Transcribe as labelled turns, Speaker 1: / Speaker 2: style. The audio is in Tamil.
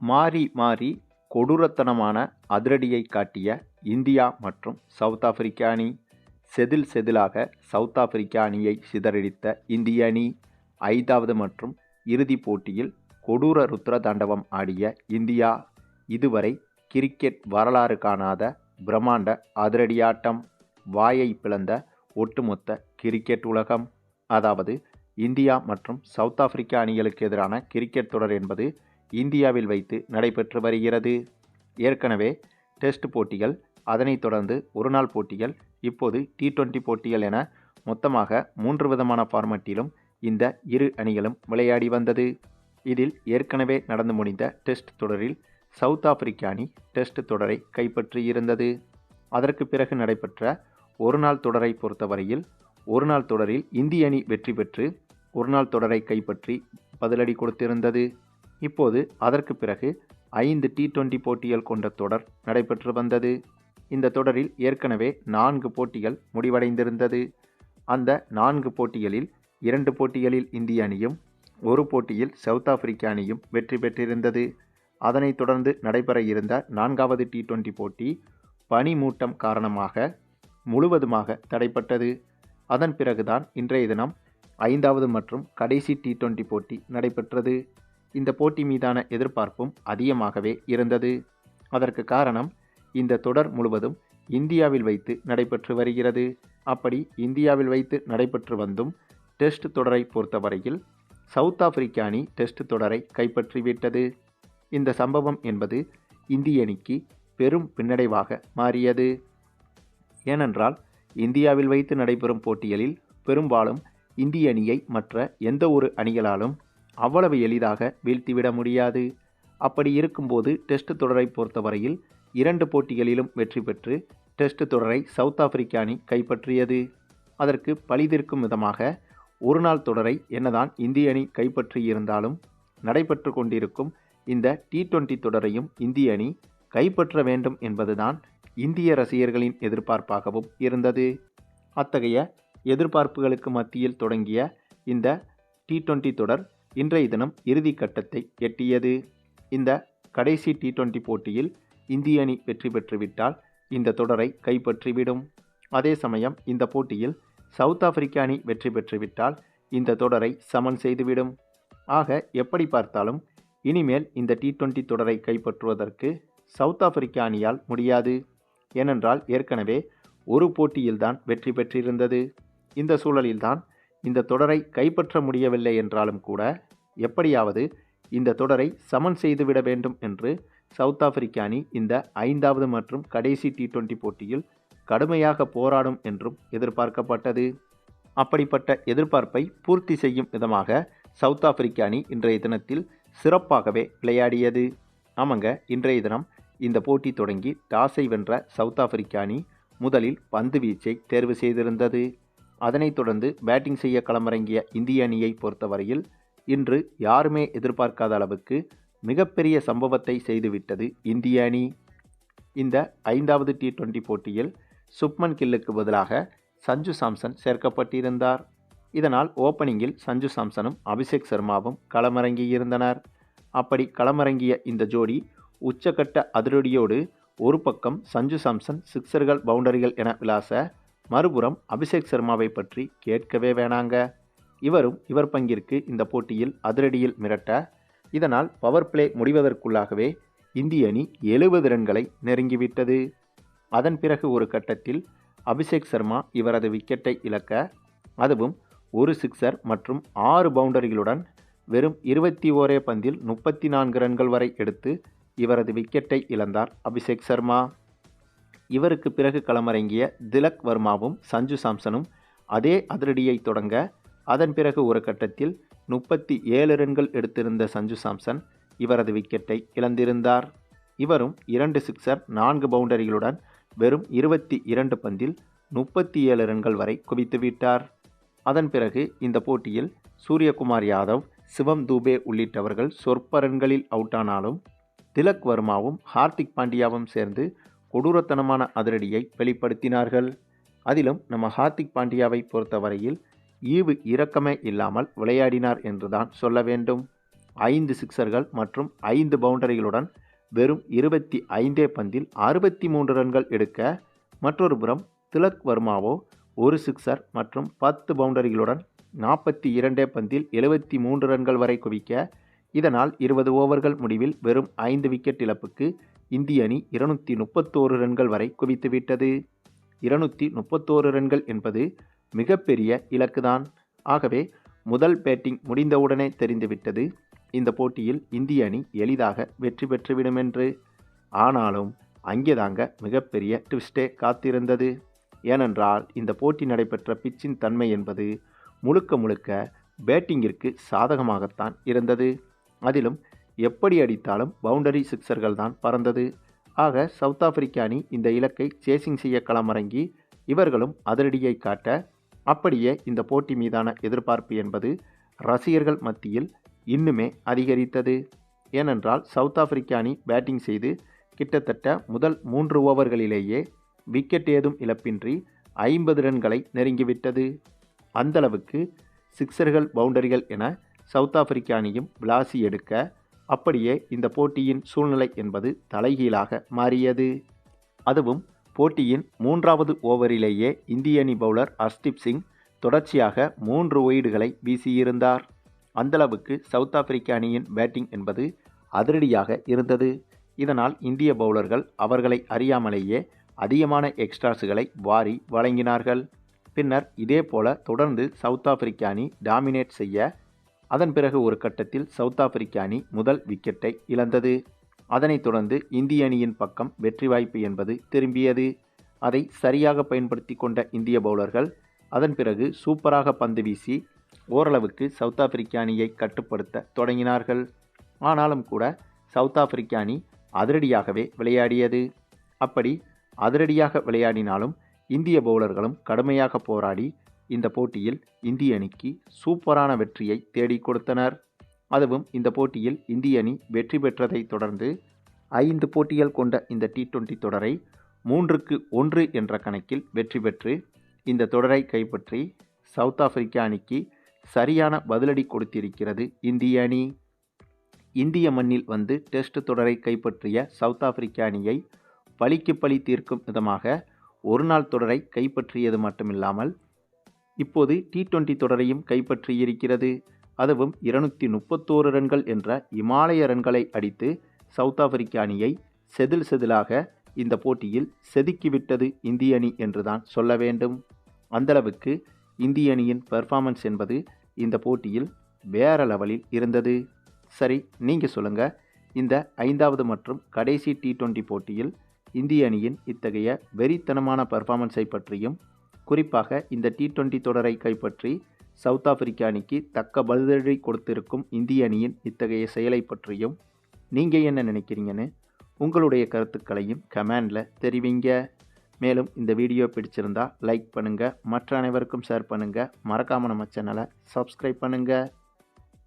Speaker 1: மாறி மாறி கொடூரத்தனமான அதிரடியை காட்டிய இந்தியா மற்றும் சவுத் ஆப்பிரிக்க அணி. செதில் செதிலாக சவுத் ஆப்பிரிக்க அணியை சிதறடித்த இந்திய அணி. ஐந்தாவது மற்றும் இறுதிப் போட்டியில் கொடூர ருத்ர தாண்டவம் ஆடிய இந்தியா. இதுவரை கிரிக்கெட் வரலாறு காணாத பிரம்மாண்ட அதிரடியாட்டம். வாயை பிளந்த ஒட்டுமொத்த கிரிக்கெட் உலகம். அதாவது இந்தியா மற்றும் சவுத் ஆப்பிரிக்க அணிகளுக்கு எதிரான கிரிக்கெட் தொடர் என்பது இந்தியாவில் வைத்து நடைபெற்று வருகிறது. ஏற்கனவே டெஸ்ட் போட்டிகள் அதனைத் தொடர்ந்து ஒருநாள் போட்டிகள் இப்போது டி டுவெண்டி போட்டிகள் என மொத்தமாக மூன்று விதமான ஃபார்மட்டிலும் இந்த இரு அணிகளும் விளையாடி வந்தது. இதில் ஏற்கனவே நடந்து முடிந்த டெஸ்ட் தொடரில் சவுத் ஆப்பிரிக்க அணி டெஸ்ட் தொடரை கைப்பற்றியிருந்தது அதற்கு பிறகு நடைபெற்ற ஒருநாள் தொடரை பொறுத்தவரையில் ஒருநாள் தொடரில் இந்திய அணி வெற்றி பெற்று ஒருநாள் தொடரை கைப்பற்றி பதிலடி கொடுத்திருந்தது. இப்போது அதற்கு பிறகு ஐந்து டி டுவெண்டி போட்டிகள் கொண்ட தொடர் நடைபெற்று வந்தது. இந்த தொடரில் ஏற்கனவே நான்கு போட்டிகள் முடிவடைந்திருந்தது. அந்த நான்கு போட்டிகளில் இரண்டு போட்டிகளில் இந்திய அணியும் ஒரு போட்டியில் சவுத் ஆப்பிரிக்க அணியும் வெற்றி பெற்றிருந்தது. அதனைத் தொடர்ந்து நடைபெற இருந்த நான்காவது டி டுவெண்டி போட்டி பனிமூட்டம் காரணமாக முழுவதுமாக தடைப்பட்டது. அதன் பிறகுதான் இன்றைய தினம் ஐந்தாவது மற்றும் கடைசி டி டுவெண்டி போட்டி நடைபெற்றது. இந்த போட்டி மீதான எதிர்பார்ப்பும் அதிகமாகவே இருந்தது. அதற்கு காரணம் இந்த தொடர் முழுவதும் இந்தியாவில் வைத்து நடைபெற்று வருகிறது. அப்படி இந்தியாவில் வைத்து நடைபெற்று வந்தும் டெஸ்ட் தொடரை பொறுத்தவரையில் சவுத் ஆப்பிரிக்க அணி டெஸ்ட் தொடரை கைப்பற்றிவிட்டது இந்த சம்பவம் என்பது இந்திய அணிக்கு பெரும் பின்னடைவாக மாறியது. ஏனென்றால் இந்தியாவில் வைத்து நடைபெறும் போட்டிகளில் பெரும்பாலும் இந்திய அணியை மற்ற எந்த ஒரு அணிகளாலும் அவ்வளவு எளிதாக வீழ்த்திவிட முடியாது. அப்படி இருக்கும்போது டெஸ்ட் தொடரை பொறுத்தவரையில் இரண்டு போட்டிகளிலும் வெற்றி பெற்று டெஸ்ட் தொடரை சவுத் ஆப்பிரிக்க அணி கைப்பற்றியது. அதற்கு பழிதிருக்கும் விதமாக ஒருநாள் தொடரை என்னதான் இந்திய அணி கைப்பற்றியிருந்தாலும் நடைபெற்று கொண்டிருக்கும் இந்த டி டுவெண்டி தொடரையும் இந்திய அணி கைப்பற்ற வேண்டும் என்பதுதான் இந்திய ரசிகர்களின் எதிர்பார்ப்பாகவும் இருந்தது. அத்தகைய எதிர்பார்ப்புகளுக்கு மத்தியில் தொடங்கிய இந்த டி டுவெண்டி தொடர் இன்றைய தினம் இறுதி கட்டத்தை எட்டியது. இந்த கடைசி டி டுவெண்டி போட்டியில் இந்திய அணி வெற்றி பெற்றுவிட்டால் இந்த தொடரை கைப்பற்றிவிடும். அதே சமயம் இந்த போட்டியில் சவுத் ஆப்பிரிக்க அணி வெற்றி பெற்றுவிட்டால் இந்த தொடரை சமன் செய்துவிடும். ஆக எப்படி பார்த்தாலும் இனிமேல் இந்த டி டுவெண்டி தொடரை கைப்பற்றுவதற்கு சவுத் ஆப்பிரிக்க அணியால் முடியாது. ஏனென்றால் ஏற்கனவே ஒரு போட்டியில்தான் வெற்றி பெற்றிருந்தது. இந்த சூழலில்தான் இந்த தொடரை கைப்பற்ற முடியவில்லை என்றாலும் கூட எப்படியாவது இந்த தொடரை சமன் செய்துவிட வேண்டும் என்று சவுத் ஆப்பிரிக்க அணி இந்த ஐந்தாவது மற்றும் கடைசி டி டுவெண்டி போட்டியில் கடுமையாக போராடும் என்றும் எதிர்பார்க்கப்பட்டது. அப்படிப்பட்ட எதிர்பார்ப்பை பூர்த்தி செய்யும் விதமாக சவுத் ஆப்பிரிக்க அணி இன்றைய தினத்தில் சிறப்பாகவே விளையாடியது. ஆமாங்க இன்றைய தினம் இந்த போட்டி தொடங்கி டாஸை வென்ற சவுத் ஆப்பிரிக்க அணி முதலில் பந்து வீச்சை தேர்வு செய்திருந்தது. அதனைத் தொடர்ந்து பேட்டிங் செய்ய களமிறங்கிய இந்திய அணியை பொறுத்தவரையில் இன்று யாருமே எதிர்பார்க்காத அளவுக்கு மிகப்பெரிய சம்பவத்தை செய்துவிட்டது இந்திய அணி. இந்த ஐந்தாவது டி டுவெண்டி போட்டியில் சுப்மன் கில்லுக்கு பதிலாக சஞ்சு சாம்சன் சேர்க்கப்பட்டிருந்தார். இதனால் ஓப்பனிங்கில் சஞ்சு சாம்சனும் அபிஷேக் சர்மாவும் களமிறங்கியிருந்தனர். அப்படி களமிறங்கிய இந்த ஜோடி உச்சக்கட்ட அதிரடியோடு ஒரு பக்கம் சஞ்சு சாம்சன் சிக்சர்கள் பவுண்டரிகள் என விளாச மறுபுறம் அபிஷேக் சர்மாவை பற்றி கேட்கவே வேணாங்க. இவரும் இவர் பங்கிற்கு இந்த போட்டியில் அதிரடியில் மிரட்ட இதனால் பவர் பிளே முடிவதற்குள்ளாகவே இந்திய அணி எழுபது ரன்களை நெருங்கிவிட்டது. அதன் பிறகு ஒரு கட்டத்தில் அபிஷேக் சர்மா இவரது விக்கெட்டை இழக்க அதுவும் ஒரு சிக்சர் மற்றும் ஆறு பவுண்டரிகளுடன் வெறும் இருபத்தி ஓரே பந்தில் முப்பத்தி நான்கு ரன்கள் வரை எடுத்து இவரது விக்கெட்டை இழந்தார் அபிஷேக் சர்மா. இவருக்கு பிறகு களமிறங்கிய திலக் வர்மாவும் சஞ்சு சாம்சனும் அதே அதிரடியை தொடங்க அதன் பிறகு ஒரு கட்டத்தில் முப்பத்தி ஏழு ரன்கள் எடுத்திருந்த சஞ்சு சாம்சன் இவரது விக்கெட்டை இழந்திருந்தார். இவரும் இரண்டு சிக்ஸர் நான்கு பவுண்டரிகளுடன் வெறும் இருபத்தி இரண்டு பந்தில் முப்பத்தி ஏழு ரன்கள் வரை குவித்துவிட்டார் அதன் பிறகு இந்த போட்டியில் சூரியகுமார் யாதவ் சிவம் தூபே உள்ளிட்டவர்கள் சொற்ப ரன்களில் அவுட்டானாலும் திலக் வர்மாவும் ஹார்திக் பாண்டியாவும் சேர்ந்து கொடூரத்தனமான அதிரடியை வெளிப்படுத்தினார்கள். அதிலும் நம்ம ஹார்திக் பாண்டியாவை பொறுத்தவரையில் ஈவு இரக்கமே இல்லாமல் விளையாடினார் என்றுதான் சொல்ல வேண்டும். ஐந்து சிக்சர்கள் மற்றும் ஐந்து பவுண்டரிகளுடன் வெறும் இருபத்தி ஐந்தே பந்தில் அறுபத்தி மூன்று ரன்கள் எடுக்க மற்றொரு புறம் திலக் வர்மாவோ ஒரு சிக்சர் மற்றும் பத்து பவுண்டரிகளுடன் நாற்பத்தி இரண்டே பந்தில் எழுபத்தி மூன்று ரன்கள் வரை குவிக்க இதனால் இருபது ஓவர்கள் முடிவில் வெறும் ஐந்து விக்கெட் இழப்புக்கு இந்திய அணி இருநூற்றி முப்பத்தோரு ரன்கள் வரை குவித்துவிட்டது. இருநூற்றி முப்பத்தோரு ரன்கள் என்பது மிகப்பெரிய இலக்குதான். ஆகவே முதல் பேட்டிங் முடிந்தவுடனே தெரிந்துவிட்டது. இந்த போட்டியில் இந்திய அணி எளிதாக வெற்றி பெற்றுவிடும் என்று ஆனாலும் அங்கேதாங்க மிகப்பெரிய ட்விஸ்டே காத்திருந்தது. ஏனென்றால் இந்த போட்டி நடைபெற்ற பிச்சின் தன்மை என்பது முழுக்க முழுக்க பேட்டிங்கிற்கு சாதகமாகத்தான் இருந்தது. அதிலும் எப்படி அடித்தாலும் பவுண்டரி சிக்சர்கள் தான் பறந்தது. ஆக சவுத் ஆப்பிரிக்க அணி இந்த இலக்கை சேசிங் செய்ய களமிறங்கி இவர்களும் அதிரடியை காட்ட அப்படியே இந்த போட்டி மீதான எதிர்பார்ப்பு என்பது ரசிகர்கள் மத்தியில் இன்னுமே அதிகரித்தது. ஏனென்றால் சவுத் ஆப்பிரிக்க அணி பேட்டிங் செய்து கிட்டத்தட்ட முதல் மூன்று ஓவர்களிலேயே விக்கெட் ஏதும் இழப்பின்றி ஐம்பது ரன்களை நெருங்கிவிட்டது. அந்தளவுக்கு சிக்சர்கள் பவுண்டரிகள் என சவுத் ஆப்பிரிக்க அணியும் விளாசி எடுக்க அப்படியே இந்த போட்டியின் சூழ்நிலை என்பது தலைகீழாக மாறியது. அதுவும் போட்டியின் மூன்றாவது ஓவரிலேயே இந்திய அணி பவுலர் ஹர்ஷ்தீப் சிங் தொடர்ச்சியாக மூன்று ஒயிடுகளை வீசியிருந்தார். அந்தளவுக்கு சவுத் ஆப்பிரிக்க அணியின் பேட்டிங் என்பது அதிரடியாக இருந்தது. இதனால் இந்திய பவுலர்கள் அவர்களை அறியாமலேயே அதிகமான எக்ஸ்ட்ராஸுகளை வாரி வழங்கினார்கள். பின்னர் இதேபோல தொடர்ந்து சவுத் ஆப்பிரிக்க அணி டாமினேட் செய்ய அதன் பிறகு ஒரு கட்டத்தில் சவுத் ஆப்பிரிக்க அணி முதல் விக்கெட்டை இழந்தது. அதனைத் தொடர்ந்து இந்திய அணியின் பக்கம் வெற்றி வாய்ப்பு என்பது திரும்பியது. அதை சரியாக பயன்படுத்தி கொண்ட இந்திய பவுலர்கள் அதன் பிறகு சூப்பராக பந்து வீசி ஓரளவுக்கு சவுத் ஆப்பிரிக்க அணியை கட்டுப்படுத்த தொடங்கினார்கள். ஆனாலும் கூட சவுத் ஆப்பிரிக்க அணி அதிரடியாகவே விளையாடியது. அப்படி அதிரடியாக விளையாடினாலும் இந்திய பவுலர்களும் கடுமையாக போராடி இந்த போட்டியில் இந்திய அணிக்கு சூப்பரான வெற்றியை தேடிக் கொடுத்தனர். அதுவும் இந்த போட்டியில் இந்திய அணி வெற்றி பெற்றதை தொடர்ந்து ஐந்து போட்டிகள் கொண்ட இந்த டி டுவெண்டி தொடரை மூன்றுக்கு ஒன்று என்ற கணக்கில் வெற்றி பெற்று இந்த தொடரை கைப்பற்றி சவுத் ஆப்பிரிக்கா அணிக்கு சரியான பதிலடி கொடுத்திருக்கிறது இந்திய அணி. இந்திய மண்ணில் வந்து டெஸ்ட் தொடரை கைப்பற்றிய சவுத் ஆப்பிரிக்கா அணியை பழிக்கு பழி தீர்க்கும் விதமாக ஒரு நாள் தொடரை கைப்பற்றியது மட்டுமில்லாமல் இப்போது டி டுவெண்டி தொடரையும் கைப்பற்றியிருக்கிறது அதுவும் இருநூற்றி முப்பத்தோரு ரன்கள் என்ற இமாலய ரன்களை அடித்து சவுத் ஆப்பிரிக்க அணியை செதில் செதிலாக இந்த போட்டியில் செதுக்கிவிட்டது இந்திய அணி என்றுதான் சொல்ல வேண்டும். அந்தளவுக்கு இந்திய அணியின் பெர்ஃபார்மன்ஸ் என்பது இந்த போட்டியில் வேற லெவலில் இருந்தது. சரி நீங்கள் சொல்லுங்கள் இந்த ஐந்தாவது மற்றும் கடைசி டி டுவெண்டி போட்டியில் இந்திய அணியின் இத்தகைய வெறித்தனமான பர்ஃபார்மன்ஸை பற்றியும் குறிப்பாக இந்த டி டுவெண்டி தொடரை கைப்பற்றி சவுத் ஆப்பிரிக்க அணிக்கு தக்க பதிலடி கொடுத்திருக்கும் இந்திய அணியின் இத்தகைய செயலை பற்றியும் நீங்கள் என்ன நினைக்கிறீங்கன்னு உங்களுடைய கருத்துக்களையும் கமெண்டில் தெரிவிங்க. மேலும் இந்த வீடியோ பிடிச்சிருந்தா லைக் பண்ணுங்கள் மற்ற அனைவருக்கும் ஷேர் பண்ணுங்கள் மறக்காமல் நம்ம சேனலை சப்ஸ்கிரைப் பண்ணுங்கள்